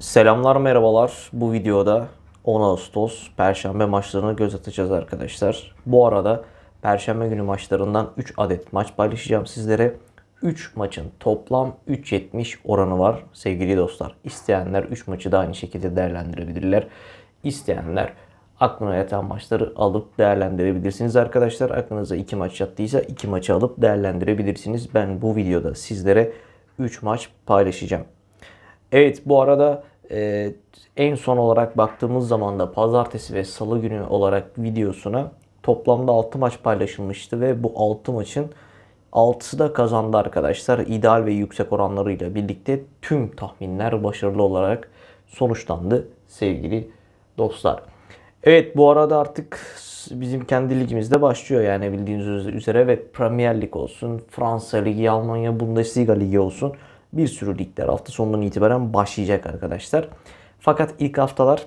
Selamlar merhabalar. Bu videoda 10 Ağustos Perşembe maçlarına göz atacağız arkadaşlar. Bu arada Perşembe günü maçlarından 3 adet maç paylaşacağım sizlere. 3 maçın toplam 3.70 oranı var sevgili dostlar. İsteyenler 3 maçı da aynı şekilde değerlendirebilirler. İsteyenler aklına yatan maçları alıp değerlendirebilirsiniz arkadaşlar. Aklınıza 2 maç yattıysa 2 maçı alıp değerlendirebilirsiniz. Ben bu videoda sizlere 3 maç paylaşacağım. Evet bu arada e, en son olarak baktığımız zaman da pazartesi ve salı günü olarak videosuna toplamda 6 maç paylaşılmıştı ve bu 6 maçın 6'sı da kazandı arkadaşlar. İdeal ve yüksek oranlarıyla birlikte tüm tahminler başarılı olarak sonuçlandı sevgili dostlar. Evet bu arada artık bizim kendi ligimizde başlıyor yani bildiğiniz üzere ve Premier Lig olsun, Fransa Ligi, Almanya Bundesliga Ligi olsun bir sürü ligler hafta sonundan itibaren başlayacak arkadaşlar. Fakat ilk haftalar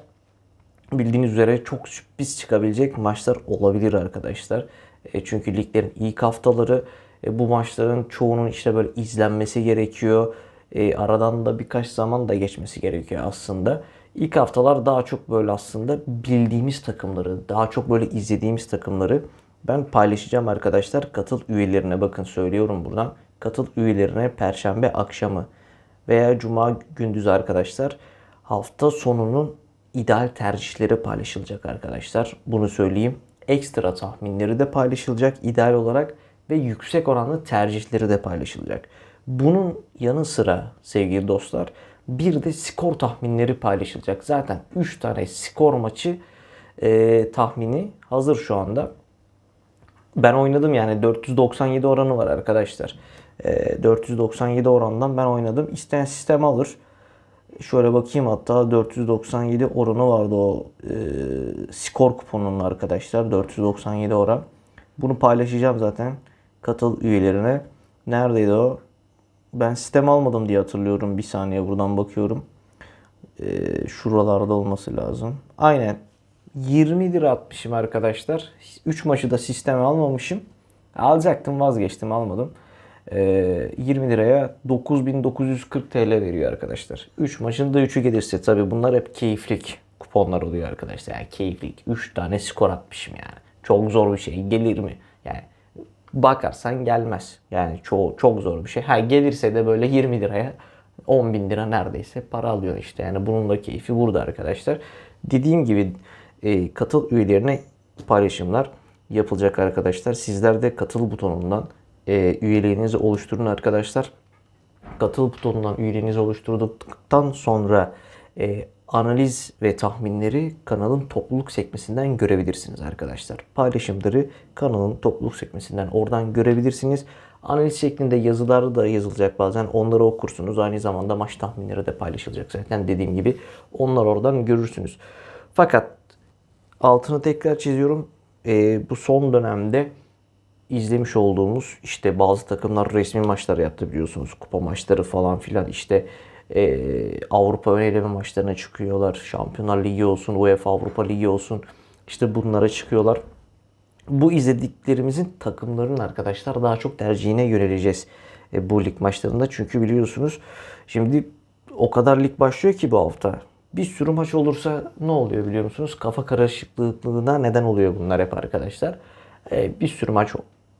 bildiğiniz üzere çok sürpriz çıkabilecek maçlar olabilir arkadaşlar. E, çünkü liglerin ilk haftaları e, bu maçların çoğunun işte böyle izlenmesi gerekiyor. E, aradan da birkaç zaman da geçmesi gerekiyor aslında. İlk haftalar daha çok böyle aslında bildiğimiz takımları, daha çok böyle izlediğimiz takımları ben paylaşacağım arkadaşlar. Katıl üyelerine bakın söylüyorum buradan. Katıl üyelerine perşembe akşamı veya cuma gündüz arkadaşlar hafta sonunun ideal tercihleri paylaşılacak arkadaşlar. Bunu söyleyeyim. Ekstra tahminleri de paylaşılacak ideal olarak ve yüksek oranlı tercihleri de paylaşılacak. Bunun yanı sıra sevgili dostlar bir de skor tahminleri paylaşılacak. Zaten 3 tane skor maçı e, tahmini hazır şu anda. Ben oynadım yani 497 oranı var arkadaşlar. E, 497 orandan ben oynadım. İsteyen sistem alır. Şöyle bakayım hatta 497 oranı vardı o e, skor kuponunun arkadaşlar. 497 oran. Bunu paylaşacağım zaten katıl üyelerine. Neredeydi o? Ben sistem almadım diye hatırlıyorum. Bir saniye buradan bakıyorum. Ee, şuralarda olması lazım. Aynen. 20 lira atmışım arkadaşlar. 3 maçı da sisteme almamışım. Alacaktım vazgeçtim almadım. Ee, 20 liraya 9940 TL veriyor arkadaşlar. 3 maçın da 3'ü gelirse tabi bunlar hep keyiflik kuponlar oluyor arkadaşlar. Yani keyiflik. 3 tane skor atmışım yani. Çok zor bir şey. Gelir mi? Yani bakarsan gelmez. Yani çok çok zor bir şey. Ha gelirse de böyle 20 liraya 10 bin lira neredeyse para alıyor işte. Yani bunun da keyfi burada arkadaşlar. Dediğim gibi e, katıl üyelerine paylaşımlar yapılacak arkadaşlar. Sizler de katıl butonundan e, üyeliğinizi oluşturun arkadaşlar. Katıl butonundan üyeliğinizi oluşturduktan sonra e, analiz ve tahminleri kanalın topluluk sekmesinden görebilirsiniz arkadaşlar. Paylaşımları kanalın topluluk sekmesinden oradan görebilirsiniz. Analiz şeklinde yazılar da yazılacak bazen. Onları okursunuz. Aynı zamanda maç tahminleri de paylaşılacak zaten dediğim gibi. Onlar oradan görürsünüz. Fakat altını tekrar çiziyorum. Ee, bu son dönemde izlemiş olduğumuz işte bazı takımlar resmi maçlar yaptı biliyorsunuz. Kupa maçları falan filan işte e, Avrupa ön eleme maçlarına çıkıyorlar. Şampiyonlar Ligi olsun, UEFA Avrupa Ligi olsun. İşte bunlara çıkıyorlar. Bu izlediklerimizin takımların arkadaşlar daha çok tercihine yöneleceğiz e, bu lig maçlarında. Çünkü biliyorsunuz şimdi o kadar lig başlıyor ki bu hafta. Bir sürü maç olursa ne oluyor biliyor musunuz? Kafa karışıklığına neden oluyor bunlar hep arkadaşlar. E, bir sürü maç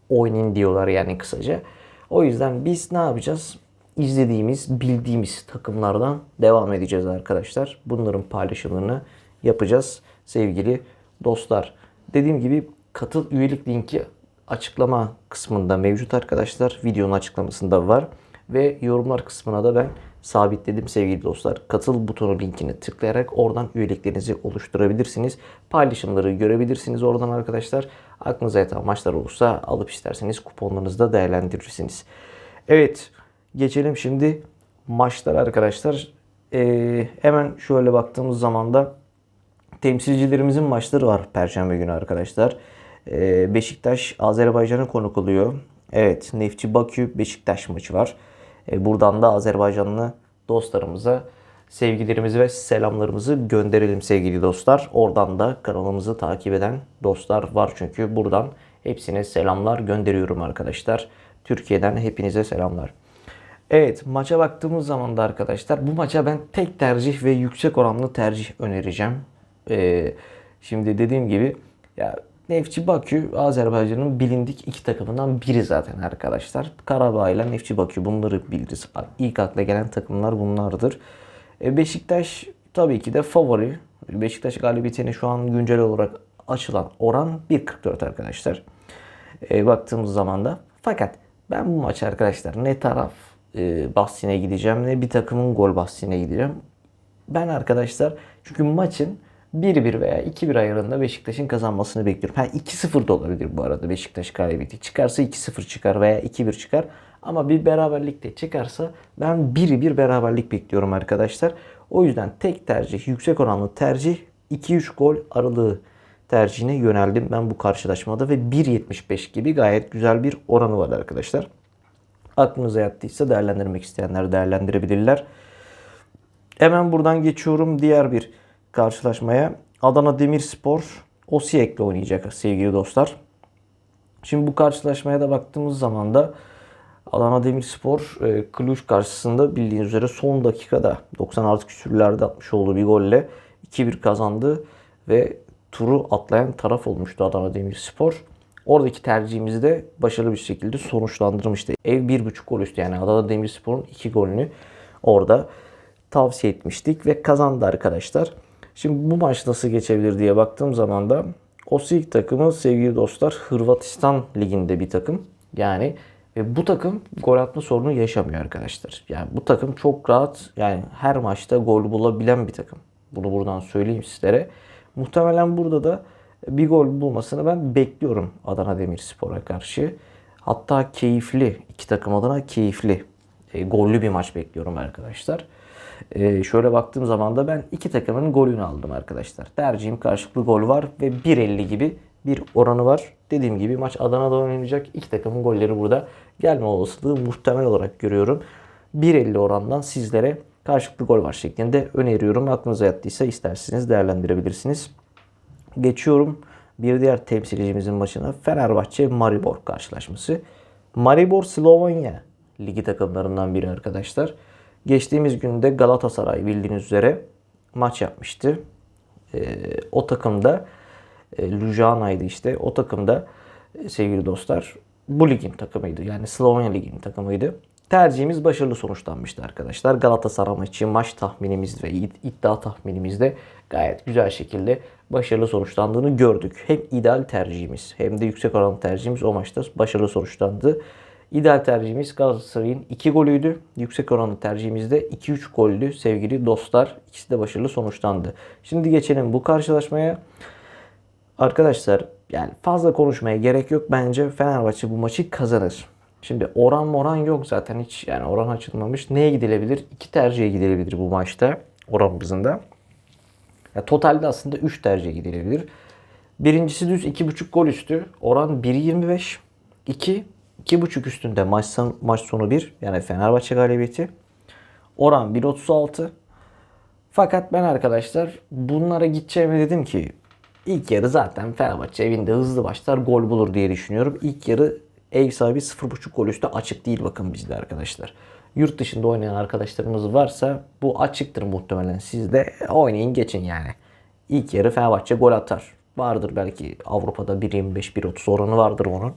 oynayın diyorlar yani kısaca. O yüzden biz ne yapacağız? izlediğimiz, bildiğimiz takımlardan devam edeceğiz arkadaşlar. Bunların paylaşımlarını yapacağız sevgili dostlar. Dediğim gibi katıl üyelik linki açıklama kısmında mevcut arkadaşlar. Videonun açıklamasında var. Ve yorumlar kısmına da ben sabitledim sevgili dostlar. Katıl butonu linkini tıklayarak oradan üyeliklerinizi oluşturabilirsiniz. Paylaşımları görebilirsiniz oradan arkadaşlar. Aklınıza yatan maçlar olursa alıp isterseniz kuponlarınızı da değerlendirirsiniz. Evet Geçelim şimdi maçlar arkadaşlar. Ee, hemen şöyle baktığımız zaman da temsilcilerimizin maçları var Perşembe günü arkadaşlar. Ee, Beşiktaş Azerbaycan'ı konuk oluyor. Evet Neftçi Bakü Beşiktaş maçı var. Ee, buradan da Azerbaycanlı dostlarımıza sevgilerimizi ve selamlarımızı gönderelim sevgili dostlar. Oradan da kanalımızı takip eden dostlar var çünkü buradan hepsine selamlar gönderiyorum arkadaşlar. Türkiye'den hepinize selamlar. Evet maça baktığımız zaman da arkadaşlar bu maça ben tek tercih ve yüksek oranlı tercih önereceğim. Ee, şimdi dediğim gibi ya Nefçi Bakü Azerbaycan'ın bilindik iki takımından biri zaten arkadaşlar. Karabağ ile Nefçi Bakü bunları biliriz. İlk akla gelen takımlar bunlardır. Ee, Beşiktaş tabii ki de favori. Beşiktaş galibiyetine şu an güncel olarak açılan oran 1.44 arkadaşlar. Ee, baktığımız zaman da. Fakat ben bu maç arkadaşlar ne taraf e, bahsine gideceğim ne bir takımın gol bahsine gideceğim. Ben arkadaşlar çünkü maçın 1-1 veya 2-1 ayarında Beşiktaş'ın kazanmasını bekliyorum. Ha 2-0 da olabilir bu arada Beşiktaş galibiyeti. Çıkarsa 2-0 çıkar veya 2-1 çıkar. Ama bir beraberlik de çıkarsa ben 1-1 beraberlik bekliyorum arkadaşlar. O yüzden tek tercih, yüksek oranlı tercih 2-3 gol aralığı tercihine yöneldim ben bu karşılaşmada ve 1.75 gibi gayet güzel bir oranı var arkadaşlar. Aklınıza yattıysa değerlendirmek isteyenler değerlendirebilirler. Hemen buradan geçiyorum diğer bir karşılaşmaya. Adana Demirspor Osijek'le oynayacak sevgili dostlar. Şimdi bu karşılaşmaya da baktığımız zaman da Adana Demirspor e, Cluj karşısında bildiğiniz üzere son dakikada 96 küsürlerde atmış olduğu bir golle 2-1 kazandı ve turu atlayan taraf olmuştu Adana Demirspor. Oradaki tercihimizi de başarılı bir şekilde sonuçlandırmıştı. Ev 1.5 gol üstü yani Adana Demirspor'un 2 golünü orada tavsiye etmiştik ve kazandı arkadaşlar. Şimdi bu maç nasıl geçebilir diye baktığım zaman da Osijek takımı sevgili dostlar Hırvatistan liginde bir takım. Yani ve bu takım gol atma sorunu yaşamıyor arkadaşlar. Yani bu takım çok rahat yani her maçta gol bulabilen bir takım. Bunu buradan söyleyeyim sizlere. Muhtemelen burada da bir gol bulmasını ben bekliyorum Adana Demirspor'a karşı. Hatta keyifli, iki takım adına keyifli, e, gollü bir maç bekliyorum arkadaşlar. E, şöyle baktığım zaman da ben iki takımın golünü aldım arkadaşlar. Tercihim karşılıklı gol var ve 1.50 gibi bir oranı var. Dediğim gibi maç Adana'da oynanacak. İki takımın golleri burada gelme olasılığı muhtemel olarak görüyorum. 1.50 orandan sizlere karşılıklı gol var şeklinde öneriyorum. Aklınıza yattıysa isterseniz değerlendirebilirsiniz. Geçiyorum bir diğer temsilcimizin maçına Fenerbahçe Maribor karşılaşması. Maribor Slovenya ligi takımlarından biri arkadaşlar. Geçtiğimiz günde Galatasaray bildiğiniz üzere maç yapmıştı. Ee, o takımda e, Lujana'ydı işte. O takımda e, sevgili dostlar bu ligin takımıydı. Yani Slovenya liginin takımıydı. Tercihimiz başarılı sonuçlanmıştı arkadaşlar. Galatasaray maçı maç tahminimiz ve iddia tahminimizde gayet güzel şekilde başarılı sonuçlandığını gördük. Hem ideal tercihimiz hem de yüksek oranlı tercihimiz o maçta başarılı sonuçlandı. İdeal tercihimiz Galatasaray'ın 2 golüydü. Yüksek oranlı tercihimiz de 2-3 gollü sevgili dostlar. İkisi de başarılı sonuçlandı. Şimdi geçelim bu karşılaşmaya. Arkadaşlar yani fazla konuşmaya gerek yok. Bence Fenerbahçe bu maçı kazanır. Şimdi oran moran yok zaten hiç yani oran açılmamış. Neye gidilebilir? İki tercihe gidilebilir bu maçta oran bazında. Ya totalde aslında 3 tercih gidilebilir. Birincisi düz 2.5 gol üstü. Oran 1.25. 2 2.5 üstünde maç, son, maç sonu 1. Yani Fenerbahçe galibiyeti. Oran 1.36. Fakat ben arkadaşlar bunlara gideceğime dedim ki ilk yarı zaten Fenerbahçe evinde hızlı başlar gol bulur diye düşünüyorum. İlk yarı ev sahibi 0.5 gol üstü açık değil bakın bizde arkadaşlar. Yurt dışında oynayan arkadaşlarımız varsa bu açıktır muhtemelen. Siz de oynayın geçin yani. İlk yarı Fenerbahçe gol atar. Vardır belki Avrupa'da 1.25-1.30 oranı vardır onun.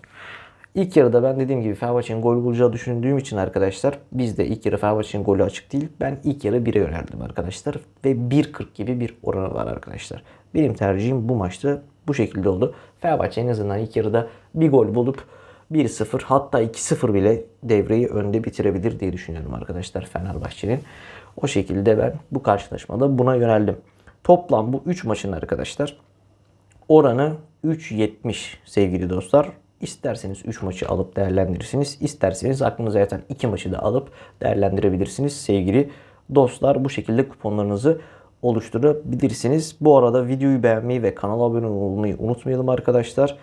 İlk yarıda ben dediğim gibi Fenerbahçe'nin gol bulacağı düşündüğüm için arkadaşlar bizde ilk yarı Fenerbahçe'nin golü açık değil. Ben ilk yarı 1'e yöneldim arkadaşlar. Ve 1.40 gibi bir oranı var arkadaşlar. Benim tercihim bu maçta bu şekilde oldu. Fenerbahçe en azından ilk yarıda bir gol bulup 1-0 hatta 2-0 bile devreyi önde bitirebilir diye düşünüyorum arkadaşlar Fenerbahçe'nin. O şekilde ben bu karşılaşmada buna yöneldim. Toplam bu 3 maçın arkadaşlar oranı 3.70 sevgili dostlar. İsterseniz 3 maçı alıp değerlendirirsiniz. İsterseniz aklınıza yatan 2 maçı da alıp değerlendirebilirsiniz sevgili dostlar. Bu şekilde kuponlarınızı oluşturabilirsiniz. Bu arada videoyu beğenmeyi ve kanala abone olmayı unutmayalım arkadaşlar.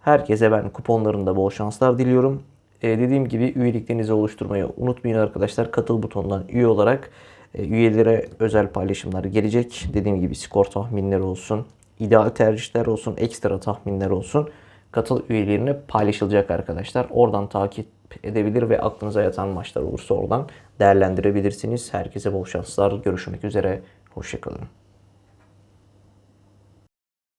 Herkese ben kuponlarında bol şanslar diliyorum. Ee, dediğim gibi üyeliklerinizi oluşturmayı unutmayın arkadaşlar. Katıl butonundan üye olarak e, üyelere özel paylaşımlar gelecek. Dediğim gibi skor tahminleri olsun, ideal tercihler olsun, ekstra tahminler olsun. Katıl üyelerine paylaşılacak arkadaşlar. Oradan takip edebilir ve aklınıza yatan maçlar olursa oradan değerlendirebilirsiniz. Herkese bol şanslar. Görüşmek üzere. Hoşçakalın.